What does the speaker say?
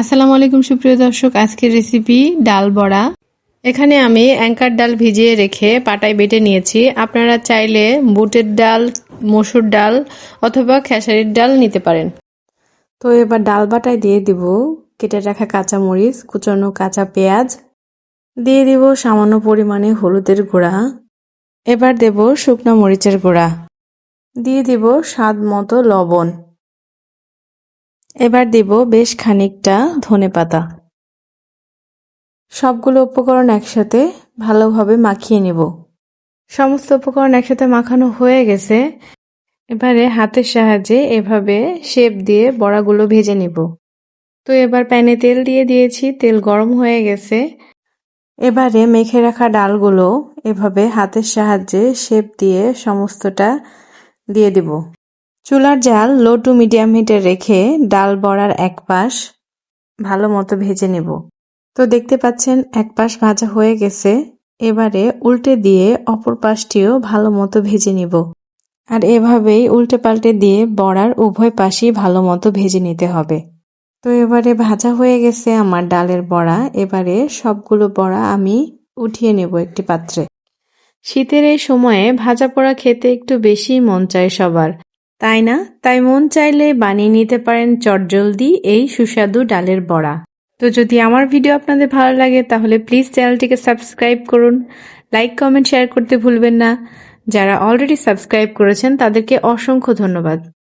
আসসালামু আলাইকুম, সুপ্রিয় দর্শক। আজকের রেসিপি ডাল বড়া। এখানে আমি অ্যাঙ্কার ডাল ভিজিয়ে রেখে পাটায় বেটে নিয়েছি। আপনারা চাইলে বুটের ডাল, মসুর ডাল অথবা খেসারির ডাল নিতে পারেন। তো এবার ডাল বাটায় দিয়ে দিব কেটে রাখা কাঁচা মরিচ কুচানো কাঁচা পেঁয়াজ। দিয়ে দিব সামান্য পরিমাণে হলুদের গুঁড়া। এবার দেব শুকনো মরিচের গুঁড়া। দিয়ে দিব স্বাদ মতো লবণ। এবার দিব বেশ খানিকটা ধনে পাতা। সবগুলো উপকরণ একসাথে ভালোভাবে মাখিয়ে নেব। সমস্ত উপকরণ একসাথে মাখানো হয়ে গেছে। এবারে হাতের সাহায্যে এভাবে শেপ দিয়ে বড়াগুলো ভেজে নিব। তো এবার প্যানে তেল দিয়ে দিয়েছি, তেল গরম হয়ে গেছে। এবারে মেখে রাখা ডালগুলো এভাবে হাতের সাহায্যে শেপ দিয়ে সমস্তটা দিয়ে দিব। চুলার জাল লো টু মিডিয়াম হিটে রেখে ডাল বড়ার এক পাশ ভালো মতো ভেজে নেব। তো দেখতে পাচ্ছেন এক পাশ ভাজা হয়ে গেছে। এবারে উল্টে দিয়ে অপর পাশটিও ভালো মতো ভেজে নিব। আর এভাবেই উল্টে পাল্টে দিয়ে বড়ার উভয় পাশই ভালো মতো ভেজে নিতে হবে। তো এবারে ভাজা হয়ে গেছে আমার ডালের বড়া। এবারে সবগুলো বড়া আমি উঠিয়ে নেব একটি পাত্রে। শীতের এই সময়ে ভাজা পোড়া খেতে একটু বেশি মন চায় সবার। তাই না? তাই মন চাইলে বানিয়ে নিতে পারেন চটজলদি এই সুস্বাদু ডালের বড়া। তো যদি আমার ভিডিও আপনাদের ভালো লাগে, তাহলে প্লিজ চ্যানেলটিকে সাবস্ক্রাইব করুন। লাইক, কমেন্ট, শেয়ার করতে ভুলবেন না। যারা অলরেডি সাবস্ক্রাইব করেছেন, তাদেরকে অসংখ্য ধন্যবাদ।